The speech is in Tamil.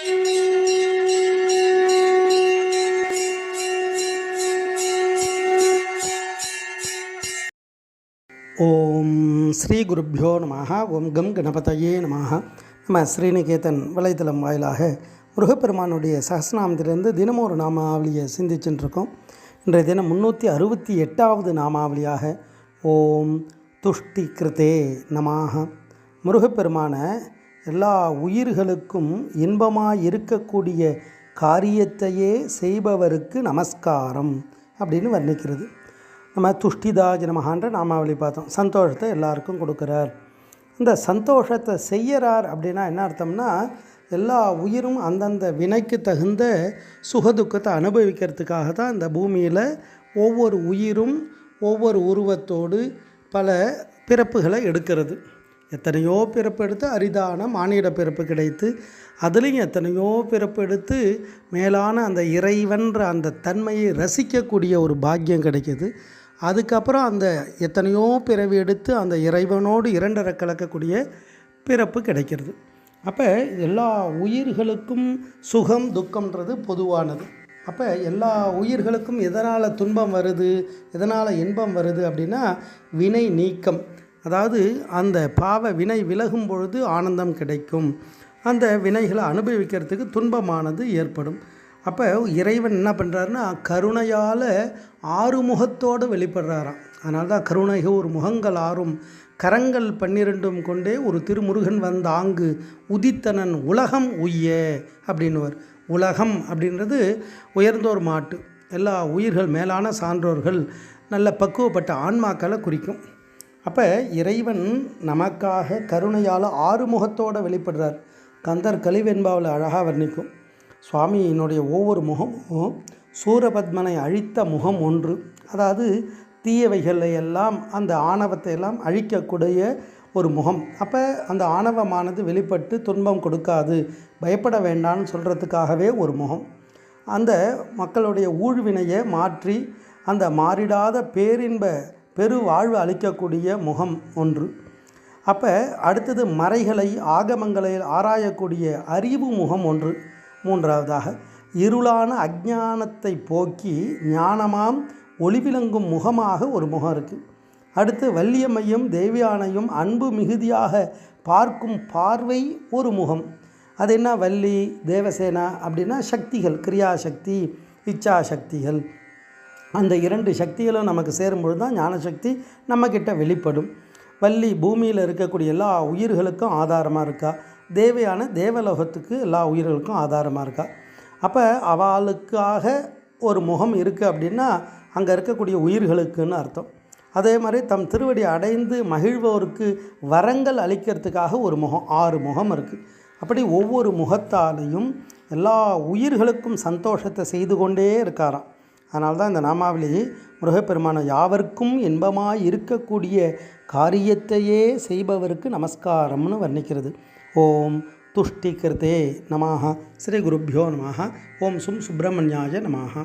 ஓம் ஸ்ரீ குருப்பியோ நம ஓம் கம் கணபதையே நம நம்ம ஸ்ரீநிகேதன் வலைத்தளம் வாயிலாக முருகப்பெருமானுடைய சஹஸ்ரநாமத்திலிருந்து தினமும் ஒரு நாமாவளியை சிந்திச்சுட்டுருக்கோம். இன்றைய தினம் முந்நூற்றி அறுபத்தி எட்டாவது நாமாவளியாக ஓம் துஷ்டி கிருதே நமாக முருகப்பெருமான எல்லா உயிர்களுக்கும் இன்பமாக இருக்கக்கூடிய காரியத்தையே செய்பவருக்கு நமஸ்காரம் அப்படின்னு வர்ணிக்கிறது. நம்ம துஷ்டிதாஜ நமகான்ற நாமாவளி பார்த்தோம். சந்தோஷத்தை எல்லாருக்கும் கொடுக்குறார். இந்த சந்தோஷத்தை செய்யறார் அப்படின்னா என்ன அர்த்தம்னா எல்லா உயிரும் அந்தந்த வினைக்கு தகுந்த சுகதுக்கத்தை அனுபவிக்கிறதுக்காக தான் இந்த பூமியில் ஒவ்வொரு உயிரும் ஒவ்வொரு உருவத்தோடு பல பிறப்புகளை எடுக்கிறது. எத்தனையோ பிறப்பு எடுத்து அரிதான மானிட பிறப்பு கிடைத்து அதுலேயும் எத்தனையோ பிறப்பு எடுத்து மேலான அந்த இறைவன்ற அந்த தன்மையை ரசிக்கக்கூடிய ஒரு பாக்கியம் கிடைக்கிது. அதுக்கப்புறம் அந்த எத்தனையோ பிறவி எடுத்து அந்த இறைவனோடு இரண்டரை கலக்கக்கூடிய பிறப்பு கிடைக்கிறது. அப்போ எல்லா உயிர்களுக்கும் சுகம் துக்கம்ன்றது பொதுவானது. அப்போ எல்லா உயிர்களுக்கும் எதனால் துன்பம் வருது எதனால் இன்பம் வருது அப்படின்னா வினை நீக்கம். அதாவது அந்த பாவ வினை விலகும் பொழுது ஆனந்தம் கிடைக்கும். அந்த வினைகளை அனுபவிக்கிறதுக்கு துன்பமானது ஏற்படும். அப்போ இறைவன் என்ன பண்ணுறாருன்னா கருணையால் ஆறு முகத்தோடு வெளிப்படுறாராம். அதனால தான் கருணைக ஒரு முகங்கள் ஆறும். கரங்கள் பன்னிரெண்டும் கொண்டே ஒரு திருமுருகன் வந்த ஆங்கு உதித்தனன் உலகம் உய்ய அப்படின்னுவர். உலகம் அப்படின்றது உயர்ந்தோர் மாட்டு. எல்லா உயிர்கள் மேலான சான்றோர்கள் நல்ல பக்குவப்பட்ட ஆன்மாக்களை குறிக்கும். அப்போ இறைவன் நமக்காக கருணையால் ஆறுமுகத்தோடு வெளிப்படுறார். கந்தர் கலிவெண்பாவில் அழகாக வர்ணிக்கும். சுவாமியினுடைய ஒவ்வொரு முகமும் சூரபத்மனை அழித்த முகம் ஒன்று. அதாவது தீயவைகளை எல்லாம் அந்த ஆணவத்தை எல்லாம் அழிக்கக்கூடிய ஒரு முகம். அப்போ அந்த ஆணவமானது வெளிப்பட்டு துன்பம் கொடுக்காது. பயப்பட வேண்டாம்னு சொல்கிறதுக்காகவே ஒரு முகம். அந்த மக்களுடைய ஊழ்வினையை மாற்றி அந்த மாறிடாத பேரின்ப பெரு வாழ்வு அளிக்கக்கூடிய முகம் ஒன்று. அப்போ அடுத்தது மறைகளை ஆகமங்களை ஆராயக்கூடிய அறிவு முகம் ஒன்று. மூன்றாவதாக இருளான அஜானத்தை போக்கி ஞானமாம் ஒளிவிளங்கும் முகமாக ஒரு முகம் இருக்குது அடுத்து வள்ளியம்மையும் தேவியானையும் அன்பு மிகுதியாக பார்க்கும் பார்வை ஒரு முகம். அது என்ன? வள்ளி தேவசேனா அப்படின்னா சக்திகள் கிரியாசக்தி இச்சாசக்திகள். அந்த இரண்டு சக்திகளும் நமக்கு சேரும்பொழுது தான் ஞானசக்தி நம்மக்கிட்ட வெளிப்படும். வள்ளி பூமியில் இருக்கக்கூடிய எல்லா உயிர்களுக்கும் ஆதாரமாக இருக்கா? தேவையான தேவலோகத்துக்கு எல்லா உயிர்களுக்கும் ஆதாரமாக இருக்கா? அப்போ அவளுக்காக ஒரு முகம் இருக்குது அப்படின்னா அங்கே இருக்கக்கூடிய உயிர்களுக்குன்னு அர்த்தம். அதே மாதிரி தம் திருவடி அடைந்து மகிழ்வோருக்கு வரங்கள் அளிக்கிறதுக்காக ஒரு முகம் ஆறு முகம் இருக்குது அப்படி ஒவ்வொரு முகத்தாலையும் எல்லா உயிர்களுக்கும் சந்தோஷத்தை செய்து கொண்டே இருக்காராம். அதனால தான் இந்த நாமாவளி முருகப்பெருமான யாவர்க்கும் இன்பமாய் இருக்கக்கூடிய காரியத்தையே செய்பவருக்கு நமஸ்காரம்னு வர்ணிக்கிறது. ஓம் துஷ்டி கிருதே நமாக ஸ்ரீ குருப்பியோ நமாக ஓம் சும் சுப்பிரமணியாய நமாக